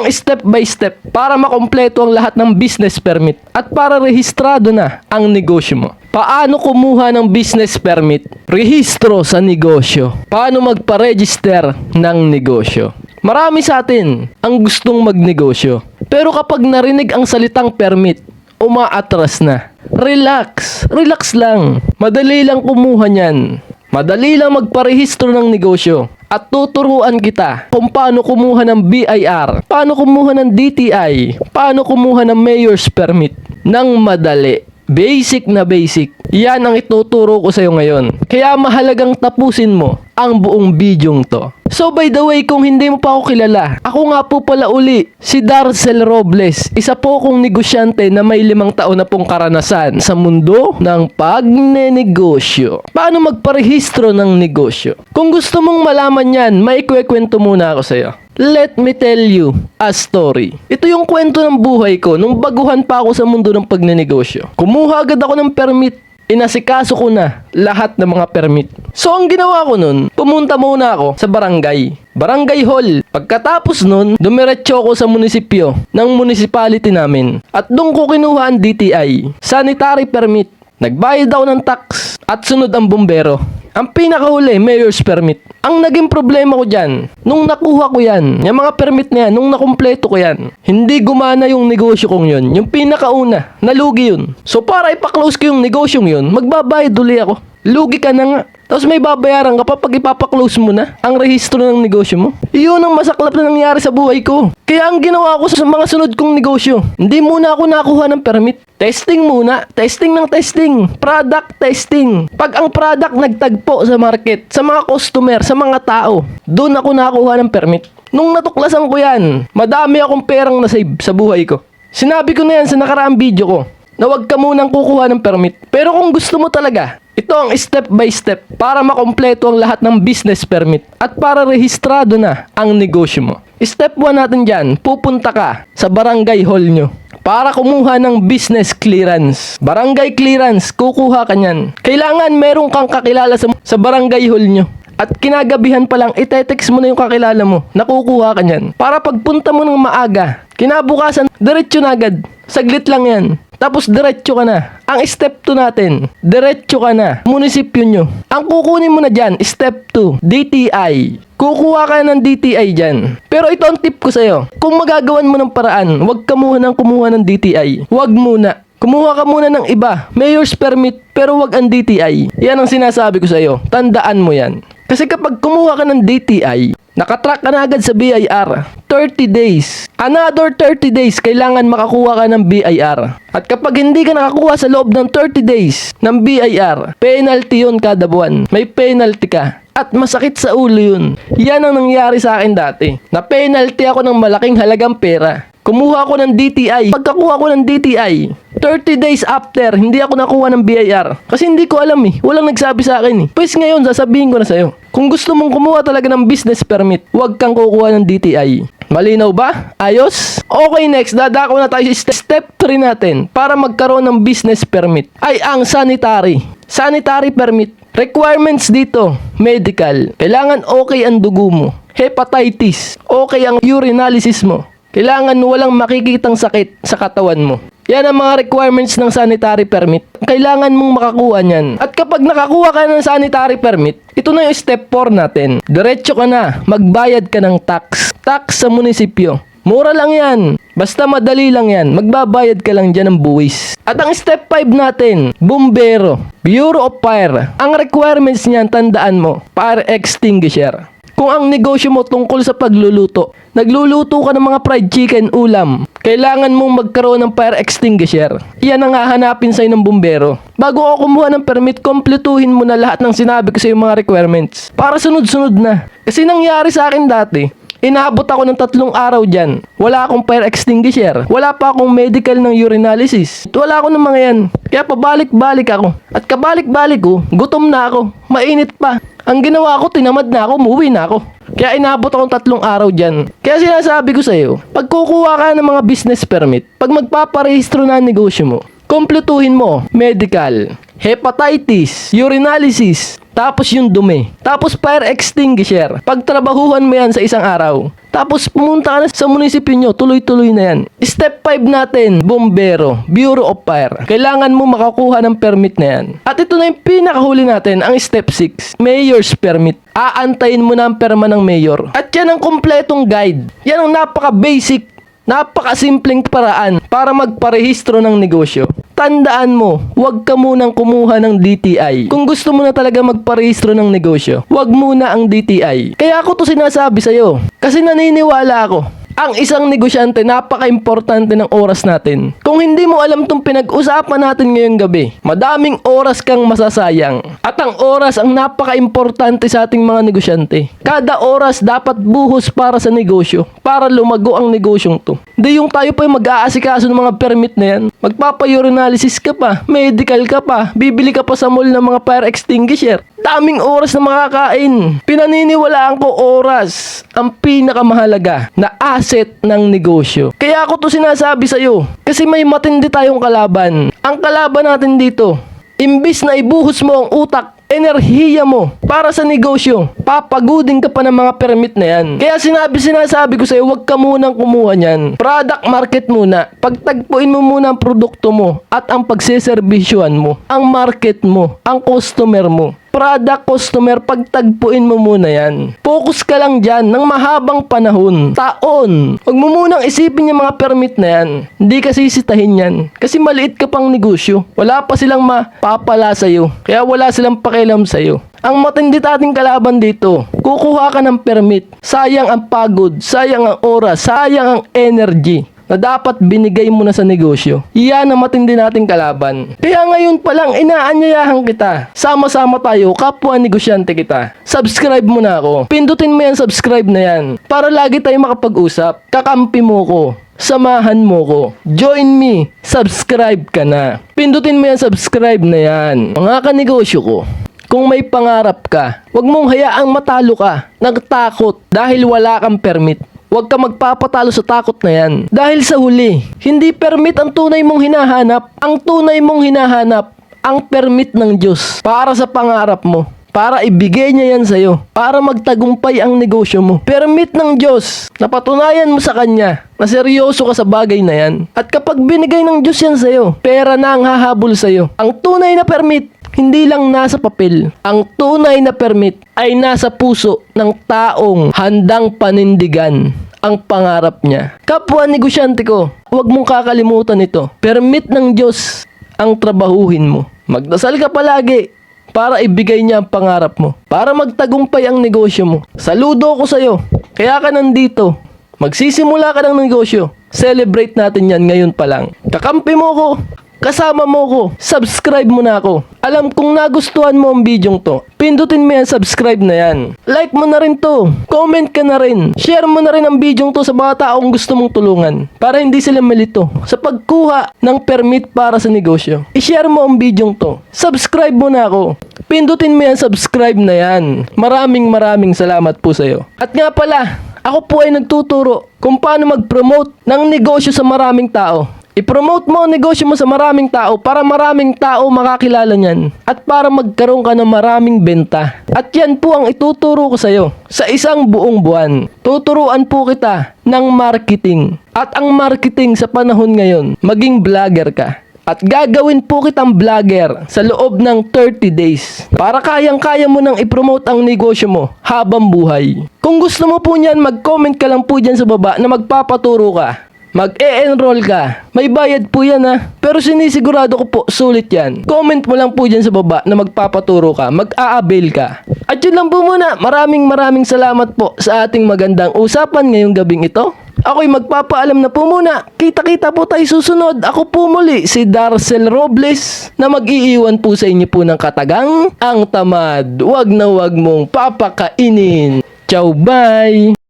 ang step by step para makompleto ang lahat ng business permit at para rehistrado na ang negosyo mo. Paano kumuha ng business permit? Rehistro sa negosyo. Paano magpa-register ng negosyo? Marami sa atin ang gustong magnegosyo. Pero kapag narinig ang salitang permit, umaatras na. Relax, relax lang. Madali lang kumuha niyan. Madali lang magparehistro ng negosyo. At tuturuan kita kung paano kumuha ng BIR, paano kumuha ng DTI, paano kumuha ng mayor's permit ng madali. Basic na basic. Yan ang ituturo ko sa'yo ngayon. Kaya mahalagang tapusin mo ang buong bidyong to. So by the way, kung hindi mo pa ako kilala, ako nga po pala uli, si Darcel Robles. Isa po akong negosyante na may limang taon na pong karanasan sa mundo ng pagnenegosyo. Paano magparehistro ng negosyo? Kung gusto mong malaman yan, may kwekwento muna ako sa'yo. Let me tell you a story. Ito yung kwento ng buhay ko nung baguhan pa ako sa mundo ng pagnenegosyo. Kumuha agad ako ng permit inasikaso ko na lahat ng mga permit. So ang ginawa ko nun, pumunta muna ako sa barangay. Barangay Hall. Pagkatapos nun, dumiretso ako sa munisipyo ng municipality namin. At doon ko kinuha ang DTI, sanitary permit. Nagbayad ako ng tax at sunod ang bumbero. Ang pinakahuli, mayor's permit. Ang naging problema ko dyan, nung nakuha ko yan, yung mga permit na yan, nung nakumpleto ko yan, hindi gumana yung negosyo kong yun. Yung pinakauna, nalugi yun. So para ipaklose ko yung negosyong yun, magbabayad uli ako. Lugi ka na nga. Tapos may babayaran ka pa pag ipapaklose mo na ang rehistro ng negosyo mo. Iyon ang masaklap na nangyari sa buhay ko. Kaya ang ginawa ko sa mga sunod kong negosyo, hindi muna ako nakuha ng permit. Testing muna. Testing ng testing. Product testing. Pag ang product nagtagpo sa market, sa mga customer, sa mga tao, doon ako nakuha ng permit. Nung natuklasan ko yan, madami akong perang nasave sa buhay ko. Sinabi ko na yan sa nakaraang video ko na huwag ka munang kukuha ng permit. Pero kung gusto mo talaga, ito ang step by step para makompleto ang lahat ng business permit at para rehistrado na ang negosyo mo. Step 1 natin dyan, pupunta ka sa barangay hall nyo para kumuha ng business clearance. Barangay clearance, kukuha ka nyan. Kailangan meron kang kakilala sa, sa barangay hall nyo. At kinagabihan pa lang, itetext mo na yung kakilala mo. Nakukuha ka niyan. Para pagpunta mo ng maaga, kinabukasan, diretso na agad. Saglit lang yan. Tapos diretso ka na. Ang step 2 natin, diretso ka na. Munisipyo nyo. Ang kukunin mo na dyan, step 2, DTI. Kukuha ka ng DTI dyan. Pero ito ang tip ko sa'yo. Kung magagawan mo ng paraan, huwag ka muna ng kumuha ng DTI. Huwag muna. Kumuha ka muna ng iba. Mayor's permit, pero wag ang DTI. Yan ang sinasabi ko sa'yo. Tandaan mo yan. Kasi kapag kumuha ka ng DTI, nakatrack ka na agad sa BIR. 30 days. Another 30 days, kailangan makakuha ka ng BIR. At kapag hindi ka nakakuha sa loob ng 30 days ng BIR, penalty yun kada buwan. May penalty ka. At masakit sa ulo yun. Yan ang nangyari sa akin dati. Na penalty ako ng malaking halagang pera. Kumuha ako ng DTI. Pagkakuha ko ng DTI, 30 days after, hindi ako nakuha ng BIR. Kasi hindi ko alam eh. Walang nagsabi sa akin eh. Pues ngayon, sasabihin ko na sa'yo. Kung gusto mong kumuha talaga ng business permit, huwag kang kukuha ng DTI. Malinaw ba? Ayos? Okay, next. Dadako na tayo sa step 3 natin para magkaroon ng business permit. Ay ang sanitary. Sanitary permit. Requirements dito, medical. Kailangan okay ang dugo mo. Hepatitis. Okay ang urinalysis mo. Kailangan walang makikitang sakit sa katawan mo. Yan ang mga requirements ng sanitary permit. Kailangan mong makakuha niyan. At kapag nakakuha ka ng sanitary permit, ito na yung step 4 natin. Diretso ka na, magbayad ka ng tax. Tax sa munisipyo. Mura lang yan. Basta madali lang yan. Magbabayad ka lang dyan ng buwis. At ang step 5 natin, bumbero. Bureau of Fire. Ang requirements niyan, tandaan mo, fire extinguisher. Kung ang negosyo mo tungkol sa pagluluto, nagluluto ka ng mga fried chicken ulam, kailangan mong magkaroon ng fire extinguisher. Iyan ang hahanapin sa'yo ng bumbero. Bago ako kumuha ng permit, kompletuhin mo na lahat ng sinabi ko sa mga requirements. Para sunod-sunod na. Kasi nangyari sa akin dati, Inaabot ako ng tatlong araw dyan. Wala akong fire extinguisher. Wala pa akong medical ng urinalysis. Wala ako ng mga yan. Kaya pabalik-balik ako. At kabalik-balik ko, gutom na ako. Mainit pa. Ang ginawa ko, tinamad na ako, umuwi na ako. Kaya inabot akong tatlong araw dyan. Kaya sinasabi ko sa'yo, pag kukuha ka ng mga business permit, pag magpaparehistro na ang negosyo mo, kompletuhin mo, medical, hepatitis, urinalysis, Tapos yung dumi. Tapos fire extinguisher. Pagtrabahuhan mo yan sa isang araw. Tapos pumunta ka na sa munisipyo nyo, tuloy-tuloy na yan. Step 5 natin, bombero, Bureau of Fire. Kailangan mo makakuha ng permit na yan. At ito na yung pinakahuli natin, ang step 6, mayor's permit. Aantayin mo na ang perma ng mayor. At yan ang kompletong guide. Yan ang napaka-basic Napakasimpleng paraan para magparehistro ng negosyo. Tandaan mo, huwag ka munang kumuha ng DTI. Kung gusto mo na talaga magparehistro ng negosyo, huwag muna ang DTI. Kaya ako to sinasabi sa'yo. Kasi naniniwala ako. Ang isang negosyante, napaka-importante ng oras natin. Kung hindi mo alam tong pinag-usapan natin ngayong gabi, madaming oras kang masasayang. At ang oras ang napaka-importante sa ating mga negosyante. Kada oras dapat buhos para sa negosyo, para lumago ang negosyong to. Hindi yung tayo pa yung mag-aasikaso ng mga permit na yan. Magpapa-urinalysis ka pa, medical ka pa, bibili ka pa sa mall ng mga fire extinguisher. Daming oras na makakain. Pinaniniwalaan ko oras ang pinakamahalaga na asset ng negosyo. Kaya ako to sinasabi sa'yo. Kasi may matindi tayong kalaban. Ang kalaban natin dito, imbis na ibuhos mo ang utak enerhiya mo para sa negosyo. Papagudin ka pa ng mga permit na yan. Kaya sinabi, sinasabi ko sa'yo, huwag ka munang kumuha niyan. Product market muna. Pagtagpuin mo muna ang produkto mo at ang pagseservisyohan mo. Ang market mo. Ang customer mo product customer, pagtagpuin mo muna yan. Focus ka lang dyan ng mahabang panahon, taon. Huwag mo munang isipin yung mga permit na yan. Hindi ka sisitahin yan. Kasi maliit ka pang negosyo. Wala pa silang mapapala sa'yo. Kaya wala silang pakialam sa'yo. Ang matindi ating kalaban dito, kukuha ka ng permit. Sayang ang pagod, sayang ang oras, sayang ang energy na dapat binigay mo na sa negosyo. Iyan ang matindi nating kalaban. Kaya ngayon pa lang, inaanyayahan kita. Sama-sama tayo, kapwa negosyante kita. Subscribe mo na ako. Pindutin mo yan, subscribe na yan. Para lagi tayo makapag-usap. Kakampi mo ko. Samahan mo ko. Join me. Subscribe ka na. Pindutin mo yan, subscribe na yan. Mga kanegosyo ko. Kung may pangarap ka, huwag mong hayaang matalo ka, nagtakot dahil wala kang permit. Huwag ka magpapatalo sa takot na yan. Dahil sa huli, hindi permit ang tunay mong hinahanap. Ang tunay mong hinahanap, ang permit ng Diyos para sa pangarap mo. Para ibigay niya yan sa'yo. Para magtagumpay ang negosyo mo. Permit ng Diyos. Napatunayan mo sa Kanya na seryoso ka sa bagay na yan. At kapag binigay ng Diyos yan sa'yo, pera na ang hahabol sa'yo. Ang tunay na permit, hindi lang nasa papel. Ang tunay na permit ay nasa puso ng taong handang panindigan ang pangarap niya. Kapwa negosyante ko, huwag mong kakalimutan ito. Permit ng Diyos ang trabahuhin mo. Magdasal ka palagi para ibigay niya ang pangarap mo. Para magtagumpay ang negosyo mo. Saludo ko sa'yo. Kaya ka nandito. Magsisimula ka ng negosyo. Celebrate natin yan ngayon pa lang. Kakampi mo ko. Kasama mo ko. Subscribe mo na ako. Alam kong nagustuhan mo ang bidyong to. Pindutin mo yan, subscribe na yan. Like mo na rin to. Comment ka na rin. Share mo na rin ang bidyong to sa mga taong gusto mong tulungan. Para hindi sila malito sa pagkuha ng permit para sa negosyo. I-share mo ang bidyong to. Subscribe mo na ako. Pindutin mo yan, subscribe na yan. Maraming maraming salamat po sa'yo. At nga pala, ako po ay nagtuturo kung paano mag-promote ng negosyo sa maraming tao. I-promote mo ang negosyo mo sa maraming tao para maraming tao makakilala niyan at para magkaroon ka ng maraming benta. At yan po ang ituturo ko sa iyo sa isang buong buwan. Tuturuan po kita ng marketing. At ang marketing sa panahon ngayon, maging vlogger ka. At gagawin po kitang vlogger sa loob ng 30 days para kayang-kaya mo nang ipromote ang negosyo mo habang buhay. Kung gusto mo po niyan, mag-comment ka lang po dyan sa baba na magpapaturo ka. Mag-e-enroll ka. May bayad po yan ha. Pero sinisigurado ko po, sulit yan. Comment mo lang po dyan sa baba na magpapaturo ka. Mag-a-avail ka. At yun lang po muna. Maraming maraming salamat po sa ating magandang usapan ngayong gabing ito. Ako'y magpapaalam na po muna. Kita-kita po tayo susunod. Ako po muli si Darcel Robles na mag-iiwan po sa inyo po ng katagang ang tamad. Huwag na huwag mong papakainin. Ciao, bye!